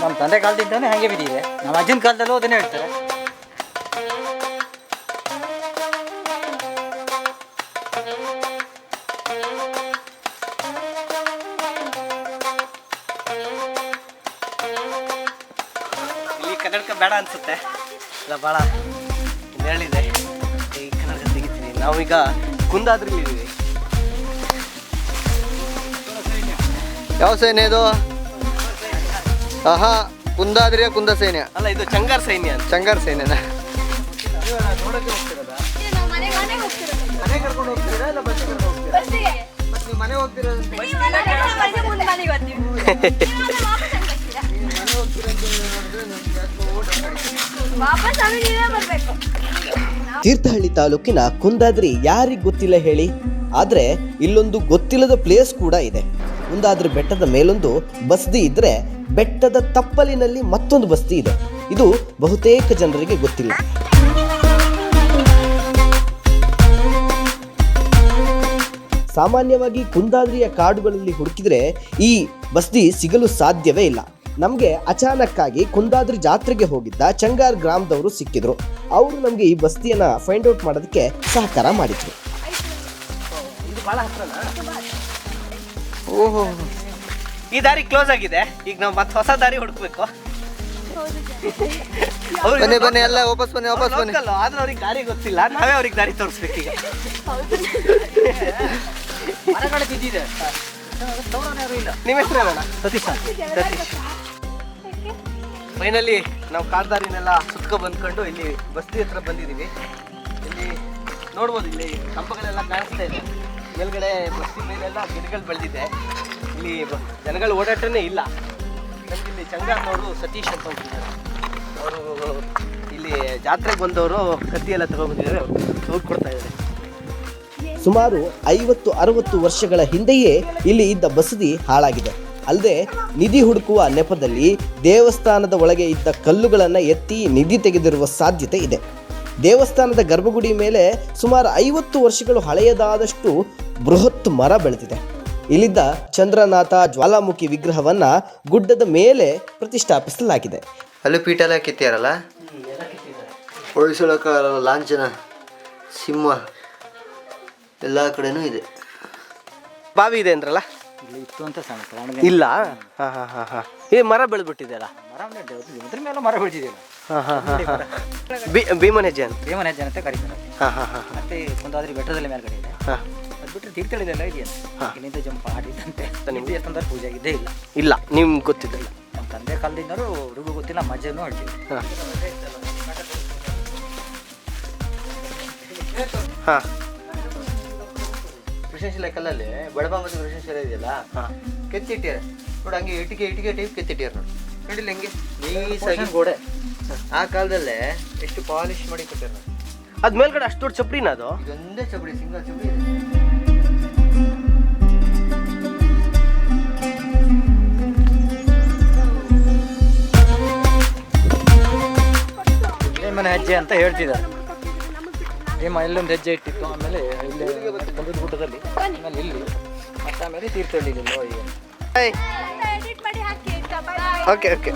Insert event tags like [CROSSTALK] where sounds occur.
ನಮ್ಮ ತಂದೆ ಕಾಲದಿಂದನೇ ಹಾಗೆ ಬಿದ್ದಿದೆ. ನಮ್ಮ ಅಜ್ಜನ ಕಾಲದಲ್ಲೂ ಅದನ್ನೇ ಹೇಳ್ತಾರೆ. ಇಲ್ಲಿ ಕನ್ನಡಕ ಬೇಡ ಅನ್ಸುತ್ತೆ. ಇಲ್ಲ ಭಾಳ ಹೇಳಿದೆ ಈ ಕನ್ನಡಕ ತೆಗಿತೀನಿ. ನಾವೀಗ ಕುಂದಾದ್ರಲ್ಲಿ ಇದೀವಿ ಯಾವ ಸೇನೆ ಇದು? ಆಹಾ ಕುಂದಾದ್ರಿಯ ಕುಂದ ಸೈನ್ಯ. ಅಲ್ಲ ಇದು ಚಂಗಾರ್ ಸೈನ್ಯ ಅಂತ. ಚಂಗಾರ್ ಸೈನ್ಯನ. ತೀರ್ಥಹಳ್ಳಿ ತಾಲೂಕಿನ ಕುಂದಾದ್ರಿ ಯಾರಿಗೆ ಗೊತ್ತಿಲ್ಲ ಹೇಳಿ? ಆದರೆ ಇಲ್ಲೊಂದು ಗೊತ್ತಿಲ್ಲದ ಪ್ಲೇಸ್ ಕೂಡ ಇದೆ. ಕುಂದಾದ್ರಿ ಬೆಟ್ಟದ ಮೇಲೊಂದು ಬಸ್ದಿ ಇದ್ರೆ ಬೆಟ್ಟದ ತಪ್ಪಲಿನಲ್ಲಿ ಮತ್ತೊಂದು ಬಸ್ತಿ ಇದೆ. ಇದು ಬಹುತೇಕ ಜನರಿಗೆ ಗೊತ್ತಿಲ್ಲ. ಸಾಮಾನ್ಯವಾಗಿ ಕುಂದಾದ್ರಿಯ ಕಾಡುಗಳಲ್ಲಿ ಹುಡುಕಿದ್ರೆ ಈ ಬಸ್ದಿ ಸಿಗಲು ಸಾಧ್ಯವೇ ಇಲ್ಲ. ನಮಗೆ ಅಚಾನಕ್ಕಾಗಿ ಕುಂದಾದ್ರಿ ಜಾತ್ರೆಗೆ ಹೋಗಿದ್ದ ಚಂಗಾರ್ ಗ್ರಾಮದವರು ಸಿಕ್ಕಿದ್ರು. ಅವರು ನಮಗೆ ಈ ಬಸ್ತಿಯನ್ನ ಫೈಂಡ್ ಔಟ್ ಮಾಡೋದಕ್ಕೆ ಸಹಕಾರ ಮಾಡಿದ್ರು. ಭಾಳ ಹತ್ರನಾ? ಓಹೋ. ಈ ದಾರಿ ಕ್ಲೋಸ್ ಆಗಿದೆ. ಈಗ ನಾವು ಮತ್ತೆ ಹೊಸ ದಾರಿ ಹುಡುಕ್ಬೇಕು. ಬನ್ನಿ ಬನ್ನಿ ಎಲ್ಲ ವಾಪಸ್ ಬನ್ನಿ ವಾಪಸ್ ಬನ್ನಿ. ಆದ್ರೆ ಅವ್ರಿಗೆ ದಾರಿ ಗೊತ್ತಿಲ್ಲ. ನಾವೇ ಅವ್ರಿಗೆ ದಾರಿ ತೋರಿಸ್ಬೇಕು ಈಗ. ಕಡೆ ಬಿದ್ದಿದೆ ನಿಮ್ಮ ಹೆಸರು ಹೇಳೋಣ? ಸತೀಶ್. ಸತೀಶ್. ಫೈನಲಿ ನಾವು ಕಾರ್ ದಾರಿನೆಲ್ಲ ಸುತ್ಕೊ ಬಂದ್ಕೊಂಡು ಇಲ್ಲಿ ಬಸ್ತಿ ಹತ್ರ ಬಂದಿದ್ದೀವಿ. ಇಲ್ಲಿ ನೋಡ್ಬೋದು ಇಲ್ಲಿ ಕಂಬಗಳೆಲ್ಲ ಕಾಣಿಸ್ತಾ ಇದೆ. ಮೇಲ್ಗಡೆ ಬಸ್ತಿ ಮೇಲೆಲ್ಲ ಗಿಡಗಳು ಬೆಳೆದಿದೆ. ಇಲ್ಲಿ ಜನಗಳು ಓಡಾಟನೇ ಇಲ್ಲ. ನಮ್ಗೆ ಇಲ್ಲಿ ಚಂಗಾರ್ನವರು ಸತೀಶ್ ಅಂತ ಹೋಗಿದ್ದಾರೆ. ಅವರು ಇಲ್ಲಿ ಜಾತ್ರೆಗೆ ಬಂದವರು ಕತ್ತಿ ಎಲ್ಲ ತಗೊಂಡ್ಬಂದಿದ್ದಾರೆ. ಅವ್ರು ಕೊಡ್ತಾ ಇದ್ದಾರೆ. ಸುಮಾರು ಐವತ್ತು, ಅರವತ್ತು ವರ್ಷಗಳ ಹಿಂದೆಯೇ ಇಲ್ಲಿ ಇದ್ದ ಬಸದಿ ಹಾಳಾಗಿದೆ. ಅಲ್ಲದೆ ನಿಧಿ ಹುಡುಕುವ ನೆಪದಲ್ಲಿ ದೇವಸ್ಥಾನದ ಒಳಗೆ ಇದ್ದ ಕಲ್ಲುಗಳನ್ನು ಎತ್ತಿ ನಿಧಿ ತೆಗೆದಿರುವ ಸಾಧ್ಯತೆ ಇದೆ. ದೇವಸ್ಥಾನದ ಗರ್ಭಗುಡಿ ಮೇಲೆ ಸುಮಾರು ಐವತ್ತು ವರ್ಷಗಳು ಹಳೆಯದಾದಷ್ಟು ಬೃಹತ್ ಮರ ಬೆಳೆದಿದೆ. ಇಲ್ಲಿದ್ದ ಚಂದ್ರನಾಥ ಜ್ವಾಲಾಮುಖಿ ವಿಗ್ರಹವನ್ನ ಗುಡ್ಡದ ಮೇಲೆ ಪ್ರತಿಷ್ಠಾಪಿಸಲಾಗಿದೆ. ಅಲ್ಲಿ ಪೀಠ ಎಲ್ಲ ಕಿತ್ತಿಯಾರಲ್ಲ? ಲಾಂಛನ ಸಿಂಹ ಎಲ್ಲ ಕಡೆನೂ ಇದೆ. ಬಾವಿ ಇದೆ ಅಂದ್ರಲ್ಲ? ಇಲ್ಲಿ ಇತ್ತು ಅಂತ ಸಣ್ಣ ಇಲ್ಲ? ಹಾಂ ಹಾಂ ಹಾಂ ಹಾಂ. ಈ ಮರ ಬೆಳೆದ್ಬಿಟ್ಟಿದೆಯಲ್ಲ? ಮರ ಇದ್ರ ಮೇಲೆ ಮರ ಬೆಳೆದಿದೆಯಲ್ಲ? ಹಾಂ ಹಾಂ ಹಾಂ ಬಿ ಭೀಮನ ಹೆಜ್ಜೆ ಅಂತ ಭೀಮನ ಹೆಜ್ಜೆ ಅಂತ ಕರೀತಾರೆ. ಹಾಂ ಹಾಂ ಹಾಂ ಮತ್ತೆ ಕುಂದಾದ್ರಿ ಬೆಟ್ಟದಲ್ಲಿ ಮೇಲ್ಗಡೆ ಇದೆ. ಹಾಂ. ಅದು ಬಿಟ್ಟರೆ ತೀರ್ಥಳಿದೆಲ್ಲ ಇದೆಯಲ್ಲ? ಇಲ್ಲಿಂದ ಜಂಪ್ ಆಡಿದಂತೆ. [LAUGHS] ನಿಮ್ದು ಎಷ್ಟೊಂದಾರ ಪೂಜೆ ಆಗಿದ್ದೇ ಇಲ್ಲ. ಇಲ್ಲ ನಿಮ್ಗೆ ಗೊತ್ತಿದ್ದಿಲ್ಲ. ನಮ್ಮ ತಂದೆ ಕಾಲದಿಂದಲೂ ಹುಡುಗು ಗೊತ್ತಿಲ್ಲ ಮಜನೂ ಅಜ್ಜನೂ ಹಾಂ. ಹಾಂ. ಕೃಷ್ಣಶಿಲೆ ಕಲ್ಲಲ್ಲಿ ಬಡಬಾ ಮತ್ತು ಕೃಷ್ಣಶಿಲೆ ಇದೆಯಲ್ಲ ಕೆತ್ತಿಟ್ಟ್ಯಾರ ನೋಡಿ ಹಂಗೆ ಇಟ್ಟಿಗೆ ಇಟಿಕೆ ಟೈಪ್ ಕೆತ್ತಿಟ್ಟ್ಯಾರ ನೋಡಿ. ನೋಡಿಲ್ಲ ಹೆಂಗೆ? ನೀಸಾಗಿ ಗೋಡೆ. ಆ ಕಾಲದಲ್ಲೇ ಎಷ್ಟು ಪಾಲಿಶ್ ಮಾಡಿ ಕೊಟ್ಟಾರ ನೋಡಿ. ಅದ ಮೇಲ್ಗಡೆ ಅಷ್ಟು ದೊಡ್ಡ ಚಪ್ರಿನ ಅದು? ಒಂದೇ ಚಪ್ರಿ ಸಿಂಗಲ್ ಚಪ್ರಿ ಮನೆ ಹೆಜ್ಜೆ ಅಂತ ಹೇಳ್ತಿದ್ದಾರೆ. ಭೀಮ ಎಲ್ಲೊಂದು ಹೆಜ್ಜೆ ಇಟ್ಟಿತ್ತು ಆಮೇಲೆ ಇಲ್ಲಿ ಬಂದದ ಗುಡ್ಡದಲ್ಲಿ ಆಮೇಲೆ ಇಲ್ಲಿ ಮತ್ತೆ ಆಮೇಲೆ ತೀರ್ಥಹಳ್ಳಿ ಹೋಗಿ. ಎಡಿಟ್ ಮಾಡಿ ಹಾಕಿ ಓಕೆ ಓಕೆ